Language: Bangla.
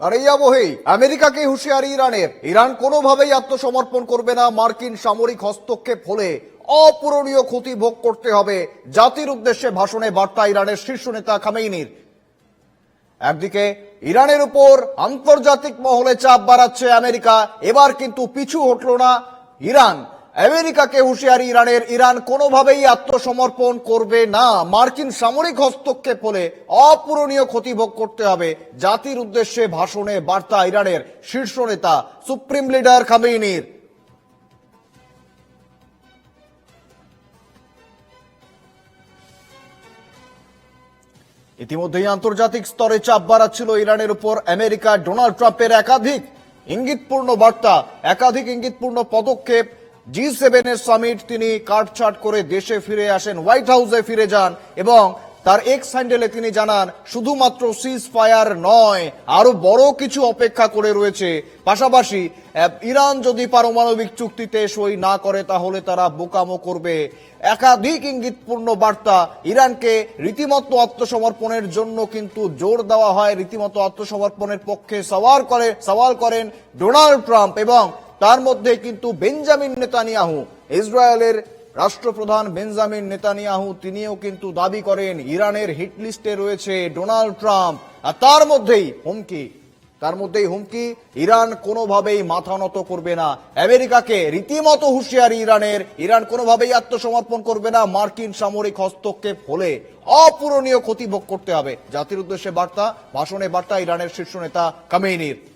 আর এই আবহেই আমেরিকাকে হুঁশিয়ারি ইরানের। ইরান কোনোভাবেই আত্মসমর্পণ করবে না। মার্কিন সামরিক হস্তক্ষেপ হলে অপূরণীয় ক্ষতি ভোগ করতে হবে। জাতির উদ্দেশ্যে ভাষণে বার্তা ইরানের শীর্ষ নেতা খামেইনির। একদিকে, ইরানের উপর আন্তর্জাতিক মহলে চাপ বাড়াচ্ছে আমেরিকা। এবার কিন্তু পিছু হটল না ইরান। আমেরিকাকে হুঁশিয়ারি ইরানের, ইরান কোনোভাবেই আত্মসমর্পণ করবে না। মার্কিন সামরিক হস্তক্ষেপ হলে অপূরণীয় ক্ষতি ভোগ করতে হবে। জাতির উদ্দেশ্যে ভাষণে বার্তা ইরানের শীর্ষ নেতা, সুপ্রিম লিডার খামেইনির। ইতিমধ্যেই আন্তর্জাতিক স্তরে চাপ বাড়াচ্ছিল ইরানের উপর। আমেরিকা ডোনাল্ড ট্রাম্পের একাধিক ইঙ্গিতপূর্ণ বার্তা, একাধিক ইঙ্গিতপূর্ণ পদক্ষেপ জি সেভেনের সামিট তিনি কাটছাট করে দেশে ফিরে আসেন হোয়াইট হাউসে ফিরে যান এবং তার এক্স হ্যান্ডেলে তিনি জানান, শুধুমাত্র সিজ ফায়ার নয়, আরও বড় কিছু অপেক্ষা করে রয়েছে। পাশাপাশি ইরান যদি পারমাণবিক চুক্তিতে সই না করে, তাহলে তারা বোকামো করবে। একাধিক ইঙ্গিতপূর্ণ বার্তা, ইরানকে রীতিমতো আত্মসমর্পণের জন্য কিন্তু জোর দেওয়া হয়। রীতিমতো আত্মসমর্পণের পক্ষে সওয়াল করে, সওয়াল করেন ডোনাল্ড ট্রাম্প এবং তার মধ্যে কিন্তু বেঞ্জামিন নেতানিয়াহু, ইসরায়েলের রাষ্ট্রপ্রধান বেঞ্জামিন নেতানিয়াহু, তিনিও কিন্তু দাবি করেন ইরানের হিটলিস্টে রয়েছে ডোনাল্ড ট্রাম্প। আর তার মধ্যেই হুমকি, তার মধ্যেই হুমকি, ইরান কোনোভাবেই মাথা নত করবে না। আমেরিকাকে রীতিমতো হুঁশিয়ারি ইরানের, ইরান কোনোভাবেই আত্মসমর্পণ করবে না, মার্কিন সামরিক হস্তক্ষেপ হলে অপূরণীয় ক্ষতি ভোগ করতে হবে। জাতির উদ্দেশ্যে বার্তা, ভাষণে বার্তা, ইরানের শীর্ষ নেতা কামেইনির।